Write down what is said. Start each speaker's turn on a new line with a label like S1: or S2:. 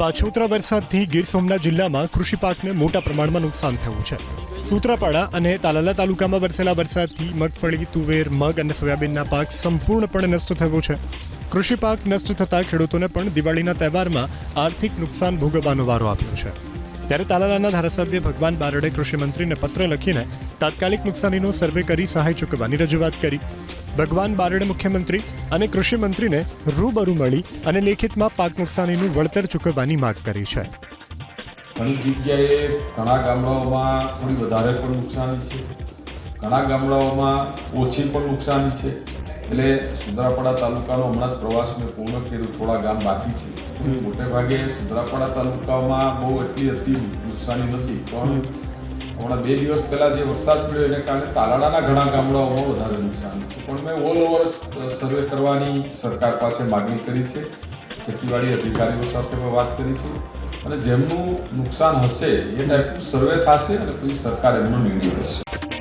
S1: પાછોતરા વરસાદથી ગીર સોમનાથ જિલ્લામાં કૃષિ પાકને મોટા પ્રમાણમાં નુકસાન થયું છે. સૂત્રાપાડા અને તાલાલા તાલુકામાં વરસેલા વરસાદથી મગફળી, તુવેર, મગ અને સોયાબીનના પાક સંપૂર્ણપણે નષ્ટ થયો છે. કૃષિ પાક નષ્ટ થતાં ખેડૂતોને પણ દિવાળીના તહેવારમાં આર્થિક નુકસાન ભોગવવાનો વારો આપ્યો છે. ત્યારે તાલાલાના ધારાસભ્ય ભગવાન બારડે કૃષિમંત્રીને પત્ર લખીને તાત્કાલિક નુકસાનીનો સર્વે કરી સહાય ચૂકવવાની રજૂઆત કરી. ભગવાન બારડ મુખ્યમંત્રી અને કૃષિમંત્રીને રૂબરૂ મળી અને લેખિતમાં પાક નુકસાનીનું વળતર ચૂકવવાની માંગ કરી છે.
S2: ઘણી જગ્યાએ ઘણા ગામડાઓમાં થોડી વધારે પણ નુકસાની છે. ઘણા ગામડાઓમાં ઓછી પણ નુકસાની છે. એટલે સુંદરાપાડા તાલુકાનો હમણાં જ પ્રવાસ મેં પૂર્ણ કર્યું થોડા ગામ બાકી છે. મોટે ભાગે સુંદરાપાડા તાલુકામાં બહુ એટલી હતી નુકસાની નથી પણ હમણાં બે દિવસ પહેલા જે વરસાદ પડ્યો એને કારણે તાલાળાના ઘણા ગામડાઓમાં વધારે નુકસાન છે. પણ મેં ઓલ ઓવર સર્વે કરવાની સરકાર પાસે માગણી કરી છે. ખેતીવાડી અધિકારીઓ સાથે મેં વાત કરી છે. અને જેમનું નુકસાન હશે એ ટાઈપનું સર્વે થશે અને પછી સરકાર એમનો નિર્ણય લેશે.